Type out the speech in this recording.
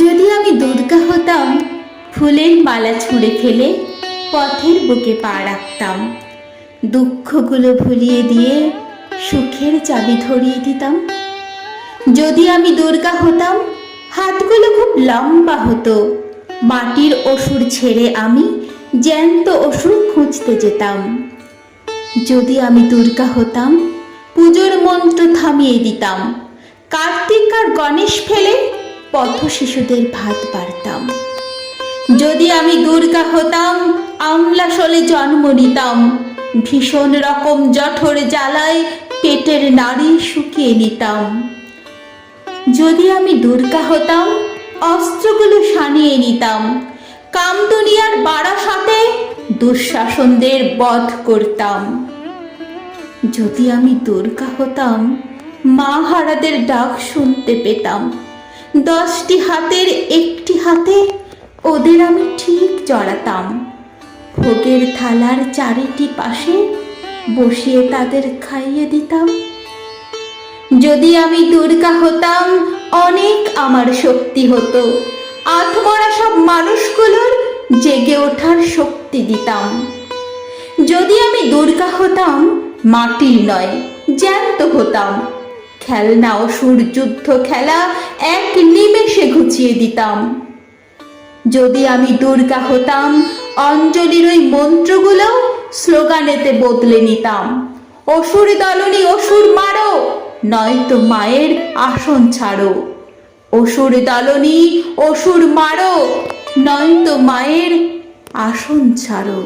আমি দুর্গা হতাম, ফুলের মালা ছুঁড়ে ফেলে পথের বুকে পা রাখতাম। দুঃখগুলো ভুলিয়ে দিয়ে সুখের চাবি ধরিয়ে দিতাম। যদি আমি দুর্গা হতাম, হাতগুলো খুব লম্বা হতো। মাটির অসুর ছেড়ে আমি জ্যান্ত অসুর খুঁজতে যেতাম। যদি আমি দুর্গা হতাম, পুজোর মন্ত্র থামিয়ে দিতাম। কার্তিক আর গণেশ ফেলে পথ শিশুদের ভাত বাড়তাম। যদি আমি দুর্গা হতাম, আমলাশলে জন্ম নিতাম। ভীষণ রকম জঠর জ্বালায় পেটের নাড়ি শুকিয়ে নিতাম। যদি আমি দুর্গা হতাম, অস্ত্রগুলো সানিয়ে নিতাম। কামদুনিয়ার বারাসাতে দুঃশাসনদের বধ করতাম। যদি আমি দুর্গা হতাম, মা হারাদের ডাক শুনতে পেতাম। দশটি হাতের একটি হাতে ওদের আমি ঠিক জড়াতাম। ভোগের থালার চারিটি পাশে বসিয়ে তাদের খাইয়ে দিতাম। যদি আমি দুর্গা হতাম, অনেক আমার শক্তি হতো। আত্মরা সব মানুষগুলোর জেগে ওঠার শক্তি দিতাম। যদি আমি দুর্গা হতাম, মাটির নয়, জ্যান্ত হতাম। খেলনা অসুর যুদ্ধ খেলা এক নিমেষে ঘুচিয়ে দিতাম। যদি আমি দুর্গা হতাম, অঞ্জলির ওই মন্ত্রগুলো স্লোগানেতে বদলে নিতাম, অসুর দলনি অসুর মারো, নয়তো মায়ের আসন ছাড়ো। অসুর দলনি অসুর মারো, নয়তো মায়ের আসন ছাড়ো।